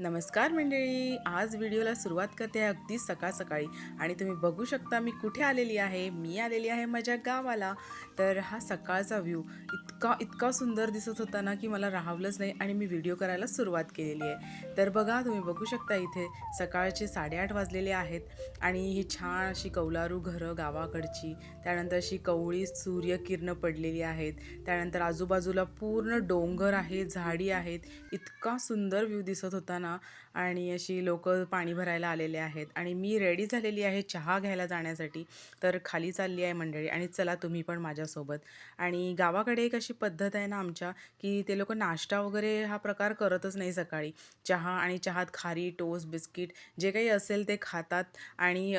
नमस्कार मंडळी. आज व्हिडिओला सुरुवात करते आहे अगदी सकाळ सकाळी आणि तुम्ही बघू शकता मी कुठे आलेली आहे. मी आलेली आहे माझ्या गावाला. तर हा सकाळचा व्ह्यू इतका इतका सुंदर दिसत होता ना की मला राहावलंच नाही आणि मी व्हिडिओ करायला सुरुवात केलेली आहे. तर बघा तुम्ही बघू शकता इथे सकाळचे साडेआठ वाजलेले आहेत. आणि ही छान अशी कौलारू घरं गावाकडची. त्यानंतर अशी कवळी सूर्यकिरणं पडलेली आहेत. त्यानंतर आजूबाजूला पूर्ण डोंगर आहे झाडी आहेत. इतका सुंदर व्ह्यू दिसत होता ना. आणि अशी लोक पाणी भरायला आलेले आहेत. आणि मी रेडी झालेली आहे चहा घ्यायला जाण्यासाठी. तर खाली चालली आहे मंडळी आणि चला तुम्ही पण माझ्यासोबत. आणि गावाकडे एक अशी पद्धत आहे ना आमच्या की ते लोक नाश्ता वगैरे हा प्रकार करतच नाही सकाळी. चहा आणि चहात खारी टोस्ट बिस्किट जे काही असेल ते खातात आणि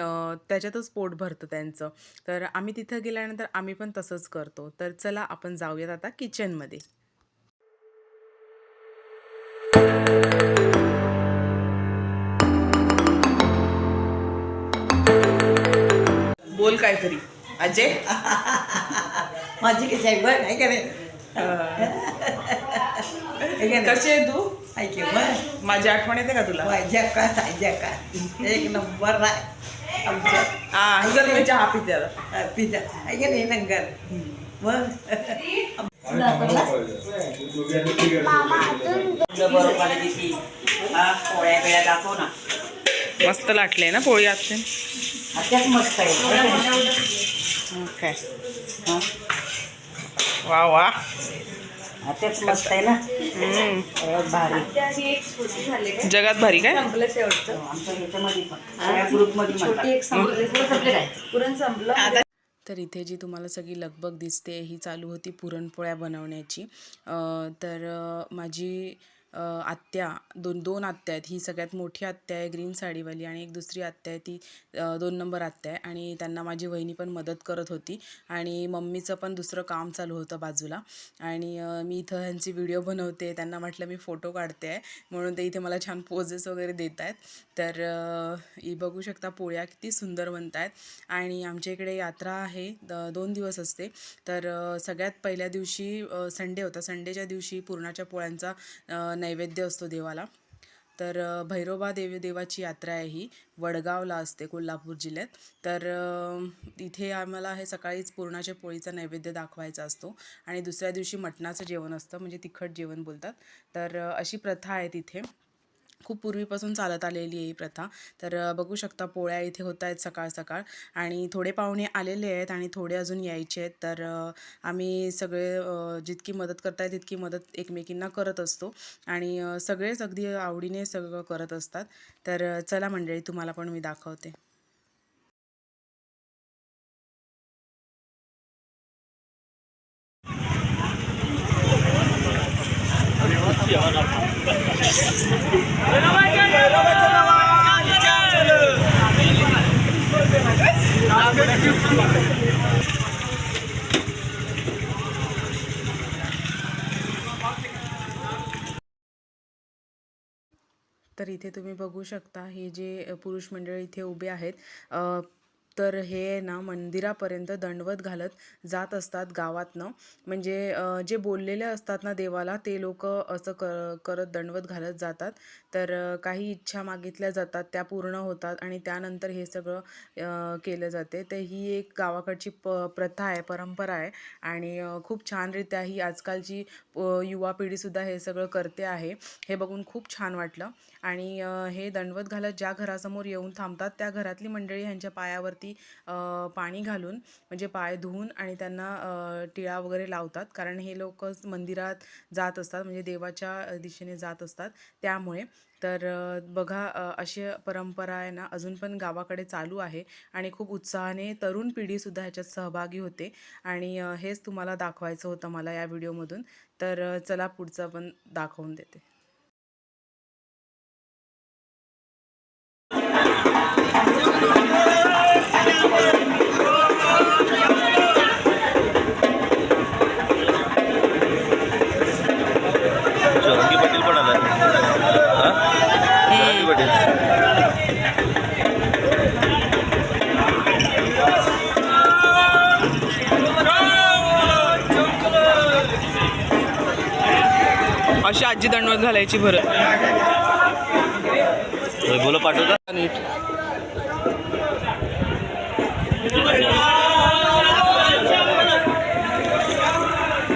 त्याच्यातच पोट भरतं त्यांचं. तर आम्ही तिथं गेल्यानंतर आम्ही पण तसंच करतो. तर चला आपण जाऊयात आता किचनमध्ये बोल काहीतरी. अजय? माझी कशी आहे बघ आहे का नाही? कशी आहे तू? आहे की मग माझी आठवण येते का तुला? माझ्या का सायच्या का एक नंबर नाही आमच्या. हा चल मी चहा पिते आता. पिझ्झा आहे का नाही नंगर मग. बरोबर हा पोळ्या बिळ्या दाखव ना. मस्त लाटले ना पोळी आजचे? मस्त आहे. ओके. हा वा वा. आत्याच मस्त आहे ना? हम्म. सगळ्यात भारी. जगात भारी काय? म्हणतात तर इथे जी तुम्हाला सगळी लगबग दिसते ही चालू होती पुरणपोळ्या बनवण्याची. अं, तर माझी आत्या दोन दोन आत्या आहेत. ही सगळ्यात मोठी आत्या आहे ग्रीन साडीवाली आणि एक दुसरी आत्या आहे ती दोन नंबर आत्या आहे आणि त्यांना माझी वहिनी पण मदत करत होती आणि मम्मीचं पण दुसरं काम चालू होतं बाजूला आणि मी इथं ह्यांची व्हिडिओ बनवते त्यांना म्हटलं मी फोटो काढते आहे म्हणून ते इथे मला छान पोजेस वगैरे देत आहेत तर ही बघू शकता पोळ्या किती सुंदर बनत आहेत आणि आमच्या इकडे यात्रा आहे द दोन दिवस असते. तर सगळ्यात पहिल्या दिवशी संडे होता. संडेच्या दिवशी पुरणाच्या पोळ्यांचा नैवेद्य असतो देवाला. तर भैरोबा देवी देवाची यात्रा आहे ही. वडगावला असते कोल्हापूर जिल्ह्यात. तर इथे आम्हाला हे सकाळीच पुरणाच्या पोळीचा नैवेद्य दाखवायचा असतो. आणि दुसऱ्या दिवशी मटणाचं जेवण असतं म्हणजे तिखट जेवण बोलतात. तर अशी प्रथा आहे तिथे. खूप पूर्वीपासून चालत आलेली आहे ही प्रथा. तर बघू शकता पोळ्या इथे होत आहेत सकाळ सकाळ. आणि थोडे पाहुणे आलेले आहेत आणि थोडे अजून यायचे आहेत. तर आम्ही सगळे जितकी मदत करता येईल तितकी मदत एकमेकींना करत असतो. आणि सगळेच अगदी आवडीने सगळं करत असतात. तर चला मंडळी तुम्हाला पण मी दाखवते. तर इथे तुम्ही बघू शकता हे जे पुरुष मंडळी इथे उभे आहेत. तर हे ना मंदिरापर्यंत दंडवत घालत जात असतात गावातनं. म्हणजे जे बोललेले असतात ना देवाला ते लोक असं क करत दंडवत घालत जातात. तर काही इच्छा मागितल्या जातात त्या पूर्ण होतात आणि त्यानंतर हे सगळं केलं जाते. तर ही एक गावाकडची प प्रथा आहे परंपरा आहे आणि खूप छानरित्या ही आजकालची युवा पिढीसुद्धा हे सगळं करते आहे. हे बघून खूप छान वाटलं. आणि हे दंडवत घालत ज्या घरासमोर येऊन थांबतात त्या घरातली मंडळी ह्यांच्या पायावरती अ, पाणी घालून म्हणजे पाय धुवून आणि त्यांना टिळा वगैरे लावतात. कारण हे लोक मंदिरात जात असतात म्हणजे देवाच्या दिशेने जात असतात. त्यामुळे तर बघा अशी परंपरा आहे ना अजून पण गावाकडे चालू आहे. आणि खूप उत्साहाने तरुण पिढीसुद्धा ह्याच्यात सहभागी होते. आणि हेच तुम्हाला दाखवायचं होतं मला या व्हिडिओमधून. तर चला पुढचं पण दाखवून देते. जरांगी आजी दंडवत घालायची बरं पाठवता. नीट.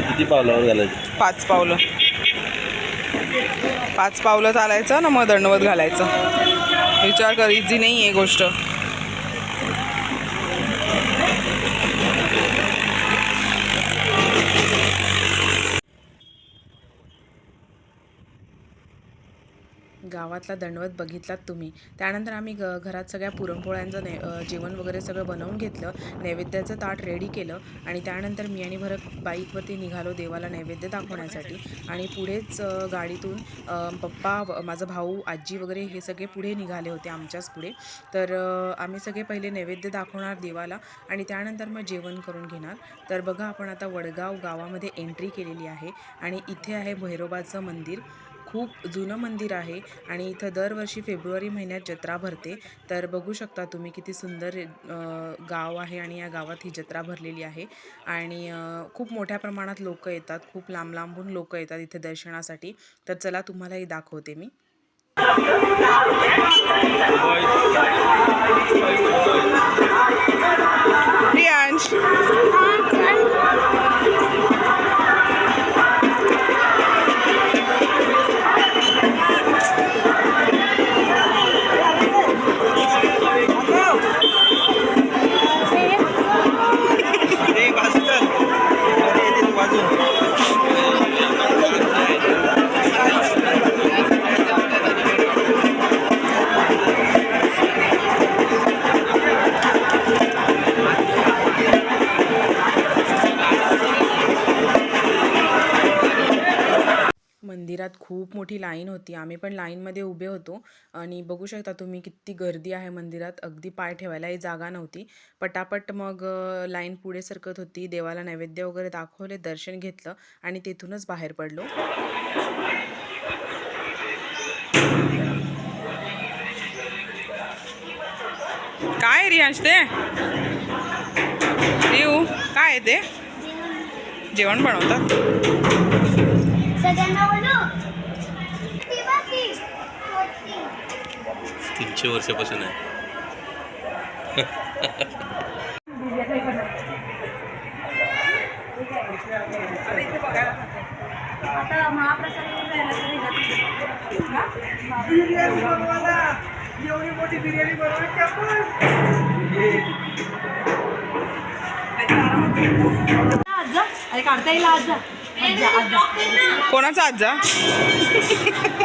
किती पावलावर घालायचं? पाच पावलं. पाच पावलं चालायचं ना मग दंडवत घालायचं. विचार कर इझी नाही आहे गोष्ट. गावातला दंडवत बघितलात तुम्ही. त्यानंतर आम्ही ग घरात सगळ्या पुरणपोळ्यांचं ने जेवण वगैरे सगळं बनवून घेतलं. नैवेद्याचं ताट रेडी केलं आणि त्यानंतर मी आणि भरत बाईकवरती निघालो देवाला नैवेद्य दाखवण्यासाठी. आणि पुढेच गाडीतून पप्पा व- माझा भाऊ आजी वगैरे हे सगळे पुढे निघाले होते आमच्याच पुढे. तर आम्ही सगळे पहिले नैवेद्य दाखवणार देवाला आणि त्यानंतर मग जेवण करून घेणार. तर बघा आपण आता वडगाव गावामध्ये एंट्री केलेली आहे आणि इथे आहे भैरोबाचं मंदिर. खूप जुनं मंदिर आहे आणि इथं दरवर्षी फेब्रुवारी महिन्यात जत्रा भरते. तर बघू शकता तुम्ही किती सुंदर गाव आहे आणि या गावात ही जत्रा भरलेली आहे. आणि खूप मोठ्या प्रमाणात लोक येतात. खूप लांब लांबून लोक येतात इथे दर्शनासाठी. तर चला तुम्हालाही दाखवते मी. प्रियांश. मंदिरात खूप मोठी लाईन होती. आम्ही पण लाईनमध्ये उभे होतो. आणि बघू शकता तुम्ही किती गर्दी आहे मंदिरात. अगदी पाय ठेवायलाही जागा नव्हती. पटापट मग लाईन पुढे सरकत होती. देवाला नैवेद्य वगैरे दाखवले दर्शन घेतलं आणि तिथूनच बाहेर पडलो. काय रियांश ते? रिऊ काय ते? जेवण बनवतात सगळ्यांना बोलू ती बाकी होती. तीनशे वर्षापासून आहे आता महाप्रसाद वगैरे राहिला तरी जातो. आजा अरे काढता येईल आजा आजा आजा कोणाचा आजा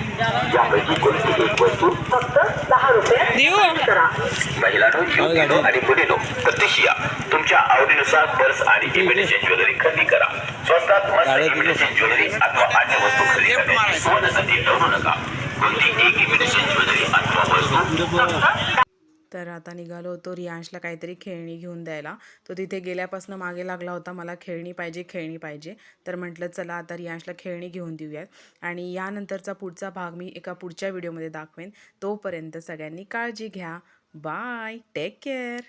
महिलांनो युवतीनो आणि मुलीनो प्रत्यक्ष या तुमच्या आवडीनुसार पर्स आणि इमिटेशन ज्वेलरी खरेदी करा. स्वस्तात मस्त इमिटेशन ज्वेलरी अथवा अन्य वस्तू खरेदी करण्याची सुवर्ण संधी ठरवू नका. कोणती एक इमिटेशन ज्वेलरी अथवा वस्तू तर आता निघालो होतो रियांशला काहीतरी खेळणी घेऊन द्यायला. तो तिथे गेल्यापासून मागे लागला होता मला खेळणी पाहिजे खेळणी पाहिजे. तर म्हटलं चला आता रियांशला खेळणी घेऊन देऊयात. आणि यानंतरचा पुढचा भाग मी एका पुढच्या व्हिडिओमध्ये दाखवेन. तोपर्यंत सगळ्यांनी काळजी घ्या. बाय. Take care.